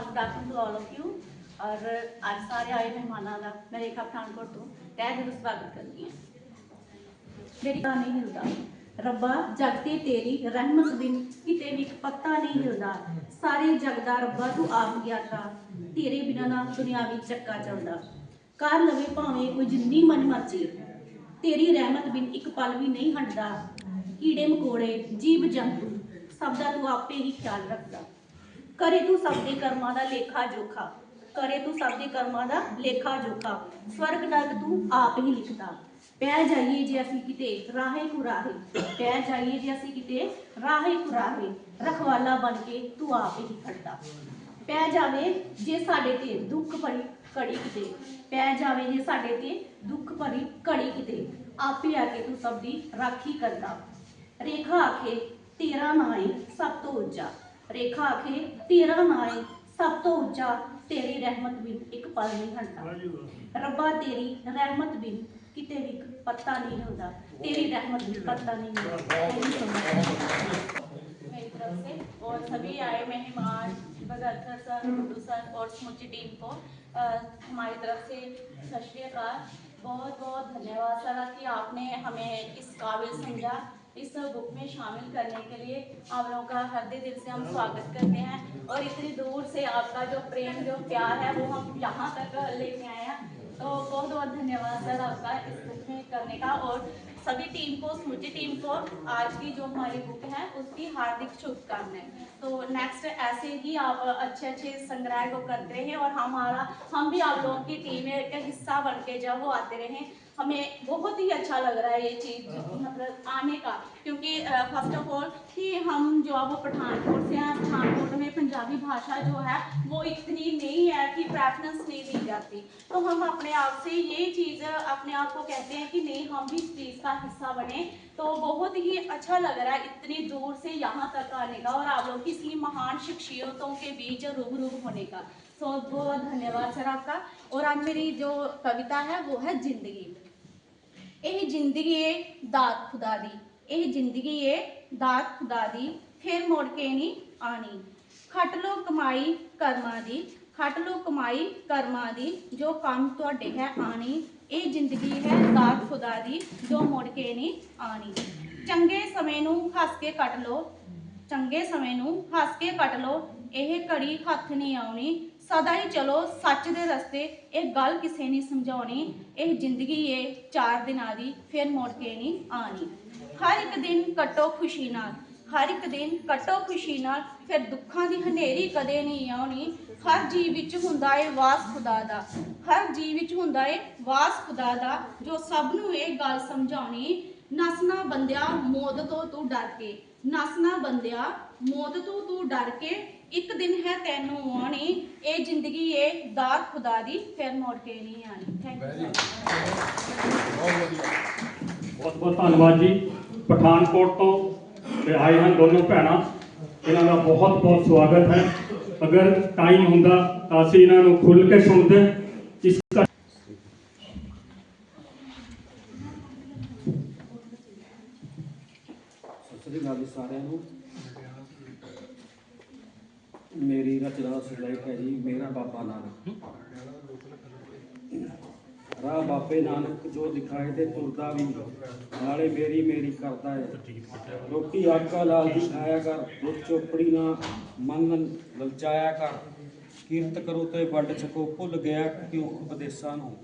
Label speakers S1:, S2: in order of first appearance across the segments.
S1: Welcome to all of you ਔਰ ਅੱਜ ਸਾਰੇ ਆਏ ਮਹਿਮਾਨਾਂ ਦਾ, ਮੈਂ ਰੇਖਾ ਪਠਾਨਕੋਟ ਤੋਂ। ਤਹਿ ਦਿਲੋਂ ਸਵਾਗਤ ਕਰਦੀ ਹਾਂ। ਮੇਰੀ ਤਾਂ ਨਹੀਂ ਹਿਲਦਾ। ਰੱਬਾ, ਜਗ ਤੇ ਤੇਰੀ ਰਹਿਮਤ ਬਿਨ ਕਿਤੇ ਵੀ ਪੱਤਾ ਨਹੀਂ ਹਿਲਦਾ। ਸਾਰੇ ਜਗ ਦਾ ਰੱਬਾ ਤੂੰ ਆਪ ਗਿਆਤਾ। ਤੇਰੇ ਬਿਨਾਂ ਨਾ ਦੁਨੀਆ ਵਿੱਚ ਚੱਕਾ ਚੱਲਦਾ। ਕਰ ਲਵੇ ਭਾਵੇਂ ਕੋਈ ਜਿੰਨੀ ਮਨ ਮਰਜ਼ੀ। ਤੇਰੀ ਰਹਿਮਤ ਬਿਨ ਇੱਕ ਪਲ ਵੀ ਨਹੀਂ ਹਟਦਾ। ਕੀੜੇ ਮਕੋੜੇ ਜੀਵ ਜੰਤੂ ਸਭ ਦਾ ਤੂੰ ਆਪੇ ਹੀ ਖਿਆਲ ਰੱਖਦਾ। ਕਰੇ ਤੂੰ ਸਭ ਦੇ ਕਰਮਾਂ ਦਾ ਲੇਖਾ ਜੋਖਾ ਕਰੇ ਤੂੰ ਸਭ ਦੇ ਕਰਮਾਂ ਦਾ ਲੇਖਾ ਜੋਖਾ ਸਵਰਗ ਨਰਕ ਤੂੰ ਆਪ ਹੀ ਲਿਖਦਾ ਪੈ ਜਾਈਏ ਜੇ ਅਸੀਂ ਕਿਤੇ ਰਾਹੇ ਕੁਰਾਹੇ ਪੈ ਜਾਈਏ ਜੇ ਅਸੀਂ ਕਿਤੇ ਰਾਹੇ ਕੁਰਾਹੇ ਰਖਵਾਲਾ ਬਣ ਕੇ ਤੂੰ ਆਪ ਹੀ ਖੜਦਾ ਪੈ ਜਾਵੇ ਜੇ ਸਾਡੇ ਤੇ ਦੁੱਖ ਭਰੀ ਘੜੀ ਕਿਤੇ ਪੈ ਜਾਵੇ ਜੇ ਸਾਡੇ ਤੇ ਦੁੱਖ ਭਰੀ ਘੜੀ ਕਿਤੇ ਆਪੇ ਆ ਕੇ ਤੂੰ ਸਭ ਦੀ ਰਾਖੀ ਕਰਦਾ ਰੇਖਾ ਆਖੇ ਤੇਰਾ ਨਾਂ ਏ ਸਭ ਤੋਂ ਉੱਚਾ ਰੇਖਾ ਆਖੇ ਤੇਰਾ ਨਾਂ ਏ ਸਭ ਤੋਂ ਉੱਚਾ ਤੇਰੀ ਰਹਿਮਤ ਬਿਨ ਇੱਕ ਪਲ ਨਹੀਂ ਹਟਦਾ ਰੱਬਾ ਤੇਰੀ ਰਹਿਮਤ ਬਿਨ ਕਿਤੇ ਵੀ ਇੱਕ ਪੱਤਾ ਨਹੀਂ ਹੁੰਦਾ ਤੇਰੀ रहमत बिन पत्ता नहीं मिलता Thank you so much. मेरी तरफ से और सभी आए मेहमान बगलकर सर गुड्डू सर और समूची टीम को अ, हमारी तरफ से सत श्री अकाल बहुत बहुत धन्यवाद सर कि आपने हमें इस काबिल समझा इस बुक में शामिल करने के लिए आप लोगों का हृदय दिल से हम स्वागत करते हैं। और इतनी दूर से आपका जो प्रेम, जो प्यार है, वो हम यहाँ तक लेके आए हैं। तो बहुत बहुत धन्यवाद सर आपका इस बुक में करने का। और सभी टीम को समूची टीम को आज की जो हमारी बुक है, उसकी हार्दिक शुभकामनाएँ। तो नेक्स्ट ऐसे ही आप अच्छे अच्छे संग्रह को करते रहें और हमारा, हम भी आप लोगों की टीम का हिस्सा बन के जब वो आते रहें। हमें बहुत ही अच्छा लग रहा है ये चीज़ मतलब आने का। क्योंकि फ़र्स्ट ऑफ़ ऑल कि हम जो है वो पठानकोट से हैं पठानकोट में पंजाबी भाषा जो है वो इतनी नहीं है कि प्रेफरेंस नहीं दी जाती। तो हम अपने आप से ये चीज़ अपने आप को कहते हैं कि नहीं हम भी इस चीज़ का हिस्सा बने। तो बहुत ही अच्छा लग रहा है इतनी दूर से यहाँ तक आने का और आप लोग किसी महान शख्सियतों के बीच रूबरू होने का। तो बहुत धन्यवाद सर आपका और आज मेरी जो कविता है वो है जिंदगी ਇਹ ਜ਼ਿੰਦਗੀ ਏ ਦਾਤ ਖੁਦਾ ਦੀ ਇਹ ਜ਼ਿੰਦਗੀ ਏ ਦਾਤ ਖੁਦਾ ਦੀ ਫਿਰ ਮੁੜ ਕੇ ਨਹੀਂ ਆਣੀ ਖੱਟ ਲੋ ਕਮਾਈ ਕਰਮਾਂ ਦੀ ਖੱਟ ਲੋ ਕਮਾਈ ਕਰਮਾਂ ਦੀ ਜੋ ਕੰਮ ਤੁਹਾਡੇ ਹੈ ਆਣੀ ਇਹ ਜ਼ਿੰਦਗੀ ਹੈ ਦਾਤ ਖੁਦਾ ਦੀ ਜੋ ਮੁੜ ਕੇ ਨਹੀਂ ਆਣੀ ਚੰਗੇ ਸਮੇਂ ਨੂੰ ਹੱਸ ਕੇ ਕੱਟ ਲੋ ਚੰਗੇ ਸਮੇਂ ਨੂੰ ਹੱਸ ਕੇ ਕੱਟ ਲੋ ਇਹ ਘੜੀ ਹੱਥ ਨਹੀਂ ਆਉਣੀ ਸਦਾ ਹੀ ਚਲੋ, ਸੱਚ ਦੇ ਰਸਤੇ, ਇਹ ਗੱਲ ਕਿਸੇ ਨਹੀਂ ਸਮਝਾਉਣੀ, ਇਹ ਜ਼ਿੰਦਗੀ ਏ, ਚਾਰ ਦਿਨਾਂ ਦੀ, ਫਿਰ ਮੁੜ ਕੇ ਨਹੀਂ ਆਣੀ ਹਰ ਇੱਕ ਦਿਨ ਕੱਟੋ ਖੁਸ਼ੀ ਨਾਲ, ਹਰ ਇੱਕ ਦਿਨ ਕੱਟੋ ਖੁਸ਼ੀ ਨਾਲ, ਫਿਰ ਦੁੱਖਾਂ ਦੀ ਹਨੇਰੀ ਕਦੇ ਨਹੀਂ ਆਉਣੀ। ਹਰ ਜੀਵ ਵਿੱਚ ਹੁੰਦਾ ਏ ਵਾਸ ਖੁਦਾ ਦਾ, ਹਰ ਜੀਵ ਵਿੱਚ ਹੁੰਦਾ ਏ ਵਾਸ ਖੁਦਾ ਦਾ, ਜੋ ਸਭ ਨੂੰ ਇਹ ਗੱਲ ਸਮਝਾਉਣੀ ਨਸਨਾ ਬੰਦਿਆ ਮੌਤ ਤੋਂ ਤੂੰ ਡਰ ਕੇ ਨਸਨਾ ਬੰਦਿਆ ਮੌਤ ਤੋਂ ਤੂੰ ਡਰ ਕੇ ਇੱਕ ਦਿਨ ਹੈ ਤੈਨੂੰ ਆਣੀ ਇਹ ਜ਼ਿੰਦਗੀ ਏ ਦਾਤ ਖੁਦਾ ਦੀ ਫਿਰ ਮੁੜ ਕੇ ਨਹੀਂ ਆਣੀ ਥੈਂਕ ਯੂ
S2: ਬਹੁਤ ਬਹੁਤ ਧੰਨਵਾਦ ਜੀ। ਪਠਾਨਕੋਟ ਤੋਂ ਤੇ ਆਏ ਹਨ ਦੋਨੋਂ ਭੈਣਾਂ। ਇਹਨਾਂ ਦਾ ਬਹੁਤ ਬਹੁਤ ਸਵਾਗਤ ਹੈ। ਅਗਰ ਟਾਈਮ ਹੁੰਦਾ ਤਾਂ ਅਸੀਂ ਇਹਨਾਂ ਨੂੰ ਖੁੱਲ ਕੇ ਸੁਣਦੇ ਇਸ ਦਾ
S3: ਸਤਿ ਸ੍ਰੀ ਅਕਾਲ ਜੀ ਸਾਰਿਆਂ ਨੂੰ। ਮੇਰੀ ਰਚਨਾ ਸਿਲਾਈਕ ਹੈ ਜੀ, ਮੇਰਾ ਬਾਬਾ ਨਾਨਕ। ਰਾਹ ਬਾਬੇ ਨਾਨਕ ਜੋ ਦਿਖਾਏ ਤੇ ਤੁਰਦਾ ਵੀ ਨਾਲੇ ਮੇਰੀ ਮੇਰੀ ਕਰਦਾ ਹੈ। ਰੋਟੀ ਆਕਾ ਲਾਲ ਦੀ ਖਾਇਆ ਕਰ, ਦੁੱਧ ਚੋਪੜੀ ਨਾ ਮਨ ਲਲਚਾਇਆ ਕਰ। ਕੀਰਤ ਕਰੋ ਤੇ ਵੰਡ ਛਕੋ, ਭੁੱਲ ਗਿਆ ਕਿਉਂ ਉਪਦੇਸਾਂ ਨੂੰ?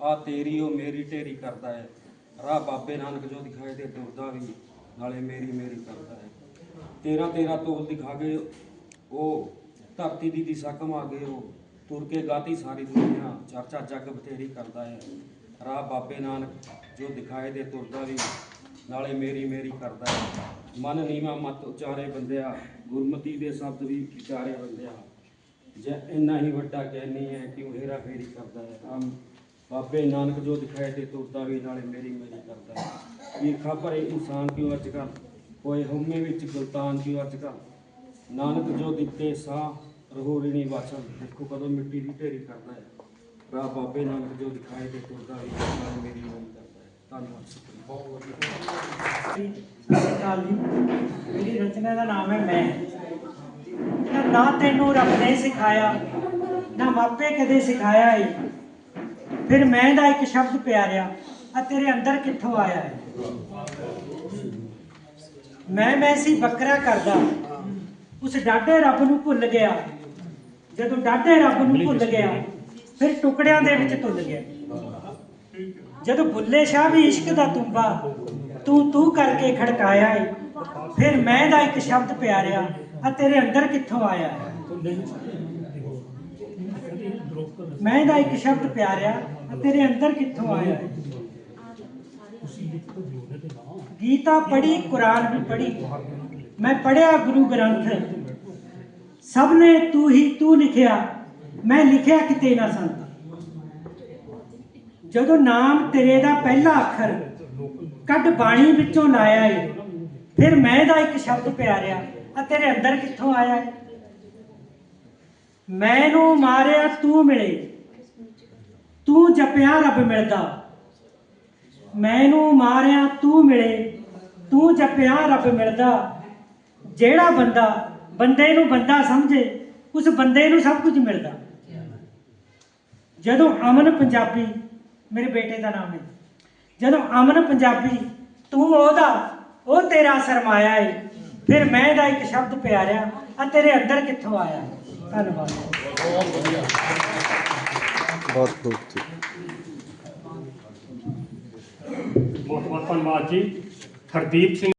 S3: ਆ ਤੇਰੀ, ਉਹ ਮੇਰੀ ਢੇਰੀ ਕਰਦਾ ਹੈ। ਰਾਹ ਬਾਬੇ ਨਾਨਕ ਜੋ ਦਿਖਾਏ ਤੇ ਤੁਰਦਾ ਵੀ ਨਾਲੇ ਮੇਰੀ ਮੇਰੀ ਕਰਦਾ ਹੈ। ਤੇਰਾ ਤੇਰਾ ਤੋਲ ਦਿਖਾ ਗਏ ਉਹ ਧਰਤੀ ਦੀ ਦਿਸ਼ਾ ਘਮਾ ਕੇ ਉਹ ਤੁਰ ਕੇ ਗਾਤੀ ਸਾਰੀ ਦੁਨੀਆ, ਚਰਚਾ ਜੱਗ ਬਥੇਰੀ ਕਰਦਾ ਹੈ। ਰਾਹ ਬਾਬੇ ਨਾਨਕ, ਜੋ ਦਿਖਾਏ ਦੇ ਤੁਰਦਾ ਵੀ ਨਾਲੇ ਮੇਰੀ ਮੇਰੀ ਕਰਦਾ ਹੈ। ਮਨ ਨੀਵਾ ਮਤ ਉਚਾਰੇ ਬੰਦਿਆ, ਗੁਰਮਤੀ ਦੇ ਸ਼ਬਦ ਵੀ ਵਿਚਾਰੇ ਬੰਦਿਆ। ਜੇ ਇੰਨਾ ਹੀ ਵੱਡਾ ਕਹਿਣੀ ਹੈ ਕਿ ਉਹ ਹੇਰਾ ਫੇਰੀ ਕਰਦਾ ਹੈ? ਆਮ ਬਾਬੇ ਨਾਨਕ ਜੋ ਦਿਖਾਏ ਤੇ ਤੁਰਦਾ ਵੀ ਨਾਲੇ ਮੇਰੀ ਮੇਰੀ ਕਰਦਾ ਹੈ। ਈਰਖਾ ਭਰੇ ਇਨਸਾਨ ਕਿਉਂ ਅੱਜ ਕੱਲ ਹੋਏ ਹਉਮੈ ਵਿੱਚ ਗੁਲਤਾਨ ਕਿਉਂ ਅੱਜ ਕੱਲ ਨਾਨਕ ਜੋ ਦਿੱਤੇ ਸਾਹ, ਰਹੋ ਰਿਣੀ ਵਾਚਨ ਦੇਖੋ ਕਦੋਂ ਮਿੱਟੀ ਦੀ ਢੇਰੀ ਕਰਦਾ ਹੈ। ਰਾਹ ਬਾਬੇ ਨਾਨਕ ਜੋ ਦਿਖਾਏ ਤੇ ਤੁਰਦਾ ਵੀ ਨਾਲੇ ਮੇਰੀ ਮੇਰੀ ਕਰਦਾ ਹੈ। ਧੰਨਵਾਦ, ਸ਼ੁਕਰੀਆ।
S4: ਸਤਿ ਸ਼੍ਰੀ ਜੀ। ਮੇਰੀ ਰਚਨਾ ਦਾ ਨਾਮ ਹੈ ਮੈਂ। ਨਾ ਤੈਨੂੰ ਰੱਬ ਨੇ ਸਿਖਾਇਆ, ਨਾ ਮਾਪੇ ਕਦੇ ਸਿਖਾਇਆ ਏ। ਫਿਰ ਮੈਂ ਦਾ ਇੱਕ ਸ਼ਬਦ ਪਿਆਰਿਆ ਆ ਤੇਰੇ ਅੰਦਰ ਕਿੱਥੋਂ ਆਇਆ ਹੈ ਮੈਂ ਮੈਂ ਸੀ ਬੱਕਰਾ ਕਰਦਾ। ਉਸ ਡਾਢੇ ਰੱਬ ਨੂੰ ਭੁੱਲ ਗਿਆ। ਜਦੋਂ ਡਾਢੇ ਰੱਬ ਨੂੰ ਭੁੱਲ ਗਿਆ, ਫਿਰ ਟੁਕੜਿਆਂ ਦੇ ਵਿੱਚ ਤੁੱਲ ਗਿਆ। ਜਦੋਂ ਬੁੱਲੇ ਸ਼ਾਹ ਵੀ ਇਸ਼ਕ ਦਾ ਤੁੰਬਾ, ਤੂੰ ਤੂੰ ਕਰਕੇ ਖੜਕਾਇਆ ਏ, ਫਿਰ ਮੈਂ ਦਾ ਇੱਕ ਸ਼ਬਦ ਪਿਆਰਿਆ ਆ ਤੇਰੇ ਅੰਦਰ ਕਿੱਥੋਂ ਆਇਆ? ਮੈਂ ਦਾ ਇੱਕ ਸ਼ਬਦ ਪਿਆਰਿਆ ਆ ਤੇਰੇ ਅੰਦਰ ਕਿੱਥੋਂ ਆਇਆ ਹੈ ਗੀਤਾ ਪੜ੍ਹੀ, ਕੁਰਾਨ ਵੀ ਪੜ੍ਹੀ। ਮੈਂ ਪੜ੍ਹਿਆ ਗੁਰੂ ਗ੍ਰੰਥ। ਸਭ ਨੇ ਤੂੰ ਹੀ ਤੂੰ ਲਿਖਿਆ, ਮੈਂ ਲਿਖਿਆ ਕਿਤੇ ਨਾ ਸੰਤ। ਜਦੋਂ ਨਾਮ ਤੇਰੇ ਦਾ ਪਹਿਲਾ ਅੱਖਰ ਕੱਢ ਬਾਣੀ ਵਿੱਚੋਂ ਲਾਇਆ ਏ, ਫਿਰ ਮੈਂ ਦਾ ਇੱਕ ਸ਼ਬਦ ਪਿਆਰਿਆ ਆ ਤੇਰੇ ਅੰਦਰ ਕਿੱਥੋਂ ਆਇਆ ਏ? ਮੈਨੂੰ ਮਾਰਿਆ ਤੂੰ ਮਿਲੇ, ਤੂੰ ਜਪਿਆ ਰੱਬ ਮਿਲਦਾ। ਮੈਨੂੰ ਮਾਰਿਆ ਤੂੰ ਮਿਲੇ, ਤੂੰ ਜਪਿਆ ਰੱਬ ਮਿਲਦਾ। ਜਿਹੜਾ ਬੰਦਾ ਬੰਦੇ ਨੂੰ ਬੰਦਾ ਸਮਝੇ ਉਸ ਬੰਦੇ ਨੂੰ ਸਭ ਕੁਝ ਮਿਲਦਾ। ਜਦੋਂ ਅਮਨ ਪੰਜਾਬੀ ਮੇਰੇ ਬੇਟੇ ਦਾ ਨਾਮ ਹੈ। ਜਦੋਂ ਅਮਨ ਪੰਜਾਬੀ ਤੂੰ ਉਹਦਾ ਉਹ ਤੇਰਾ ਸਰਮਾਇਆ ਏ। ਫਿਰ ਮੈਂ ਦਾ ਇੱਕ ਸ਼ਬਦ ਪਿਆਰਿਆ ਆ ਤੇਰੇ ਅੰਦਰ ਕਿੱਥੋਂ ਆਇਆ? ਧੰਨਵਾਦ।
S5: ਬਹੁਤ ਖੂਬ ਜੀ।
S2: ਬਹੁਤ ਬਹੁਤ ਧੰਨਵਾਦ ਜੀ। ਹਰਦੀਪ ਸਿੰਘ